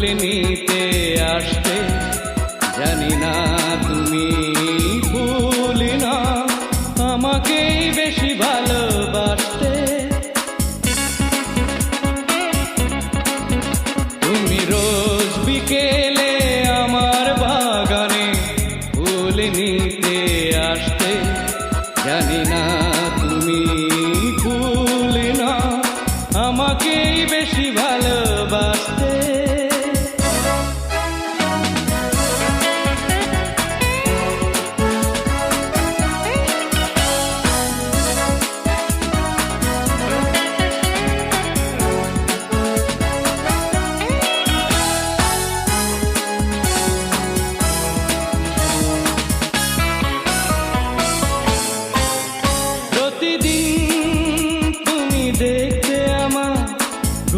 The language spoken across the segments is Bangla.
তুলে নিতে আসতে জানি না তুমি ভুল না আমাকেই বেশি ভালোবাসতে। তুমি রোজ বিকেল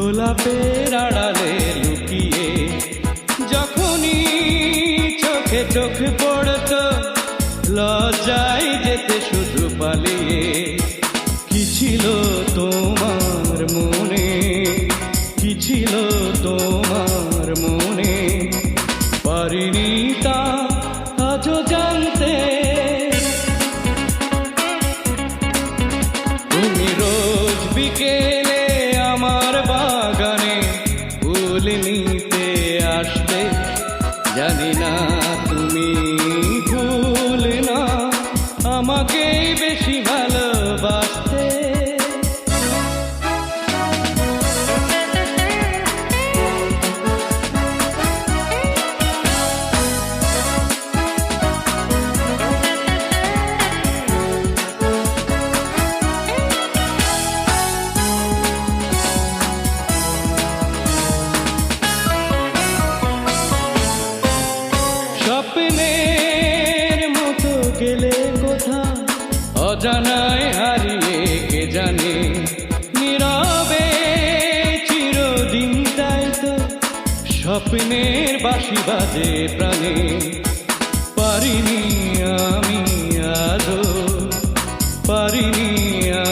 গোলাপের আড়ালে লুকিয়ে, যখনই চোখে চোখ পড়তো, লজ্জায় যেতে শুধু পালিয়ে, কি ছিল তোমার মনে? কি ছিল তোমার মনে? আমাকে বাসি বাজে প্রাণে। পারিনি আমি আজো পারিনি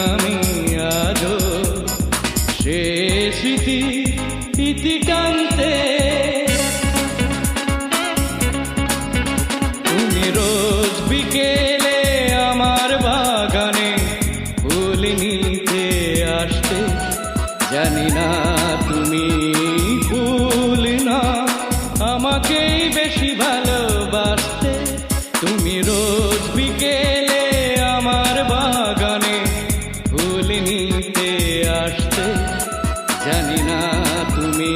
আমি আজো সে স্মৃতি ইতি টানতে। তুমি রোজ বিকেলে আমার বাগানে ফুল নিতে আসতে। জানি না জানি না তুমি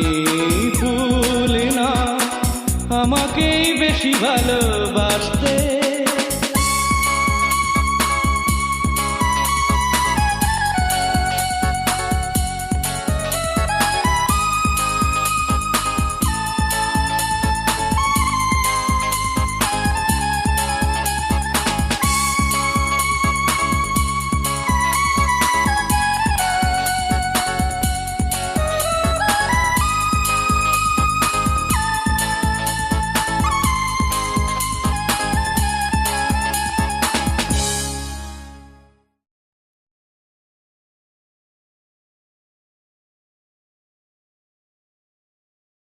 ভুল না। আমাকেই বেশি ভালোবাসতে